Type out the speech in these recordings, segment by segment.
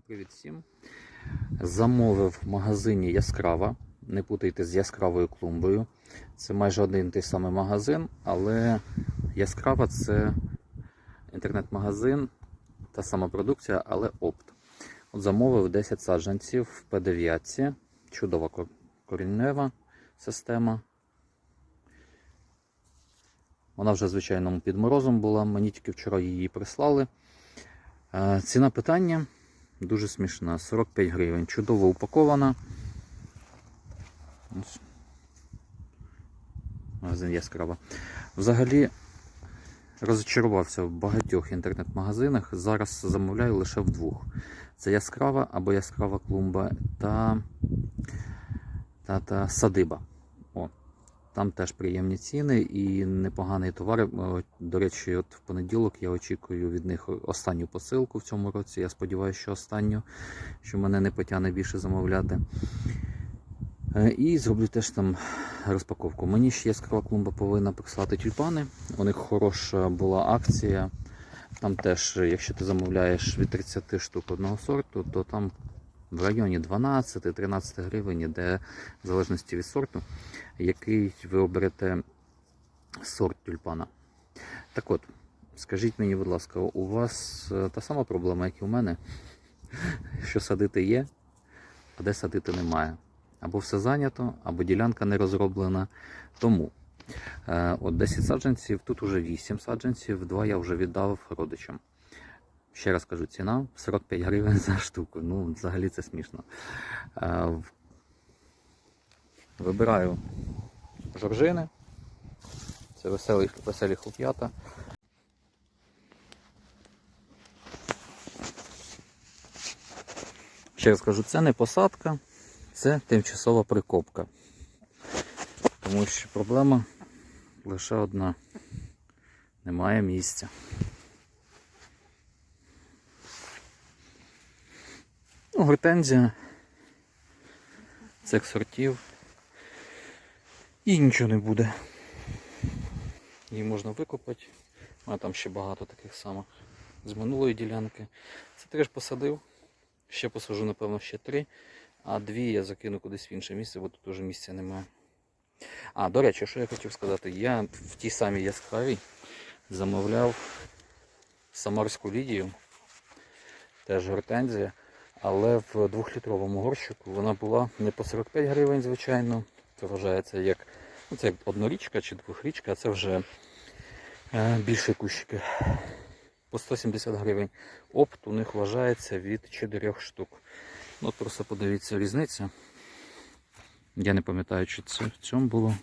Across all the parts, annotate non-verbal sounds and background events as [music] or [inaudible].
Привіт всім. Замовив в магазині Яскрава. Не путайте з яскравою клумбою. Це майже один той самий магазин, але Яскрава це інтернет-магазин, та сама продукція, але опт. От замовив 10 саджанців в П9. Чудова кор- коріннева система. Вона вже звичайному під морозом була. Мені тільки вчора її прислали. Е, Ціна питання дуже смішна. 45 гривень. Чудово упакована. Магазин яскрава. Взагалі розчарувався в багатьох інтернет-магазинах. Зараз замовляю лише в двох. Це яскрава або яскрава клумба та, та, та садиба. Там теж приємні ціни і непоганий товар. Е, До речі, от в понеділок я очікую від них останню посилку в цьому році. Я сподіваюся, що останню, що мене не потягне більше замовляти. Е, І зроблю теж там розпаковку. Мені ще яскрава клумба повинна прислати тюльпани. У них хороша була акція. Там теж, якщо ти замовляєш від 30 штук одного сорту, то там в районі 12-13 гривень іде в залежності від сорту, який ви оберете сорт тюльпана. Так от, скажіть мені, будь ласка, у вас е, та сама проблема, як і у мене, [laughs] що садити є, а де садити немає. Або все зайнято, або ділянка не розроблена. Тому е, от 10 саджанців, тут уже 8 саджанців, 2 я вже віддав родичам. Ще раз кажу, ціна 45 гривень за штуку. Ну, взагалі це смішно. Е, Вибираю жоржини. Це веселі, веселі хлоп'ята. Ще раз кажу, це не посадка, це тимчасова прикопка. Тому що проблема лише одна. Немає місця. Ну, гортензія цих сортів. І нічого не буде. Її можна викопати. А там ще багато таких самих з минулої ділянки. Це теж посадив. Ще посажу, напевно, ще три. А дві я закину кудись в інше місце, бо тут уже місця немає. А, до речі, що я хотів сказати, я в тій самій яскравій замовляв самарську лідію, теж гортензія, але в двохлітровому горщику вона була не по 45 гривень, звичайно. Це вважається як, ну, це як однорічка чи двохрічка, а це вже е, більше кущики. По 170 гривень. Опт у них вважається від 4 штук. Ну, просто подивіться різниця. Я не пам'ятаю, чи це в цьому було.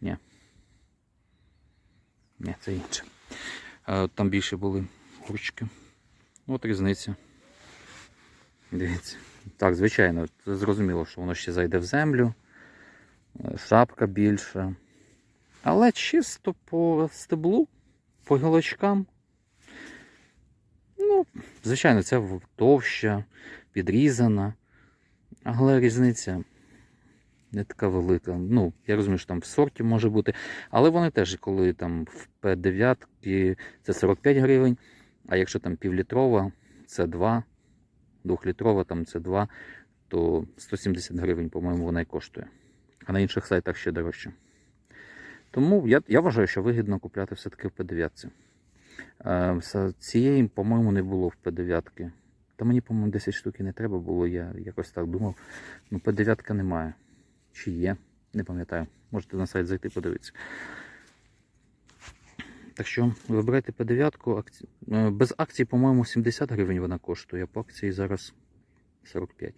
Ні. Ні, це інше. Е, Там більше були курчики. От різниця. Дивіться. Так, звичайно, зрозуміло, що воно ще зайде в землю. Е, Шапка більша. Але чисто по стеблу, по гілочкам. Ну, звичайно, це товща, підрізана. Але різниця не така велика. Ну, я розумію, що там в сорті може бути. Але вони теж, коли там в П9 це 45 гривень, а якщо там півлітрова, це 2, двохлітрова, там це 2, то 170 гривень, по-моєму, вона і коштує. А на інших сайтах ще дорожче. Тому я, я вважаю, що вигідно купляти все-таки в П9. Е, Цієї, по-моєму, не було в П9. Та мені, по-моєму, 10 штук і не треба було, я якось так думав. Ну, П9 немає. Чи є? Не пам'ятаю. Можете на сайт зайти подивитися. Так що вибирайте П9. Акці... е, Без акції, по-моєму, 70 гривень вона коштує, по акції зараз 45.